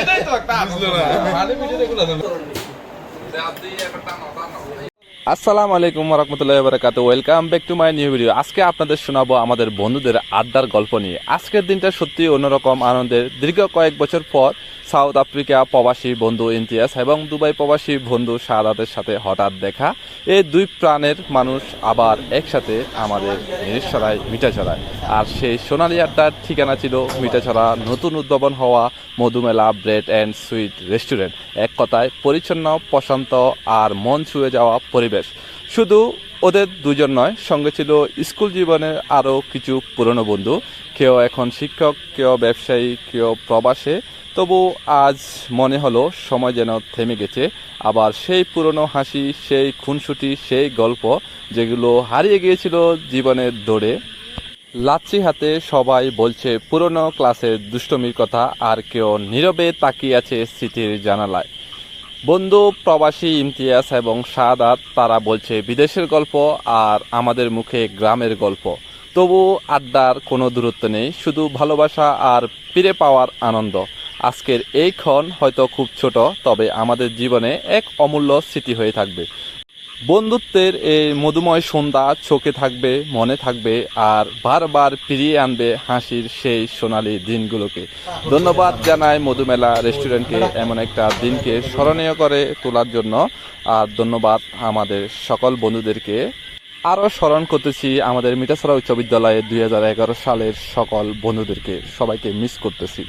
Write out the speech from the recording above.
এটাই তো একটা বুঝলো না। আসসালামু আলাইকুম রহমতুল্লাহ বারাকাতু welcome back to my new video. আজকে আপনাদের শোনাবো আমাদের বন্ধুদের আড্ডার গল্প নিয়ে। আজকের দিনটা সত্যি অন্যরকম আনন্দের। দীর্ঘ কয়েক বছর পর সাউথ আফ্রিকা প্রবাসী বন্ধু ইমতিয়াজ এবং দুবাই প্রবাসী বন্ধু শাহাদাতের সাথে হঠাৎ দেখা। এই দুই প্রাণের মানুষ আবার একসাথে আমাদের নিরেশ্বরায় মিঠাছড়ায়। আর সেই সোনালী আড্ডার ঠিকানা ছিল মিঠাছড়া। নতুন উদ্ভাবন হওয়া Madhumela, bread and sweet restaurant. এক কথায় পরিচ্ছন্ন, প্রশান্ত আর মন ছুঁয়ে যাওয়া পরিবেশ। শুধু ওদের দুজন নয়, সঙ্গে ছিল স্কুল জীবনের আরও কিছু পুরনো বন্ধু। কেউ এখন শিক্ষক, কেউ ব্যবসায়ী, কেউ প্রবাসে। তবু আজ মনে হলো সময় যেন থেমে গেছে। আবার সেই পুরনো হাসি, সেই খুনসুটি, সেই গল্প যেগুলো হারিয়ে গিয়েছিল জীবনের দৌড়ে। লাচ্ছি হাতে সবাই বলছে, পুরনো ক্লাসের দুষ্টমির কথা আর কেউ নীরবে তাকিয়ে আছে স্মৃতির জানালায়। বন্ধু, প্রবাসী ইমতিয়াজ এবং সাদাত, তারা বলছে, বিদেশের গল্প আর আমাদের মুখে গ্রামের গল্প। তবু আড্ডার কোনো দূরত্ব নেই, শুধু ভালোবাসা আর ফিরে পাওয়ার আনন্দ। আজকের এই ক্ষণ হয়তো খুব ছোট, তবে আমাদের জীবনে এক অমূল্য স্মৃতি হয়ে থাকবে। বন্ধুত্বের এই মধুময় সন্ধ্যা চোখে থাকবে, মনে থাকবে আর বারবার ফিরিয়ে আনবে হাসির সেই সোনালি দিনগুলোকে। ধন্যবাদ জানাই মধুমেলা রেস্টুরেন্টকে এমন একটা দিনকে স্মরণীয় করে তোলার জন্য। আর ধন্যবাদ আমাদের সকল বন্ধুদেরকে। আরও স্মরণ করতেছি আমাদের মিঠাসরা উচ্চ বিদ্যালয়ে দুই হাজার এগারো সালের সকল বন্ধুদেরকে। সবাইকে মিস করতেছি।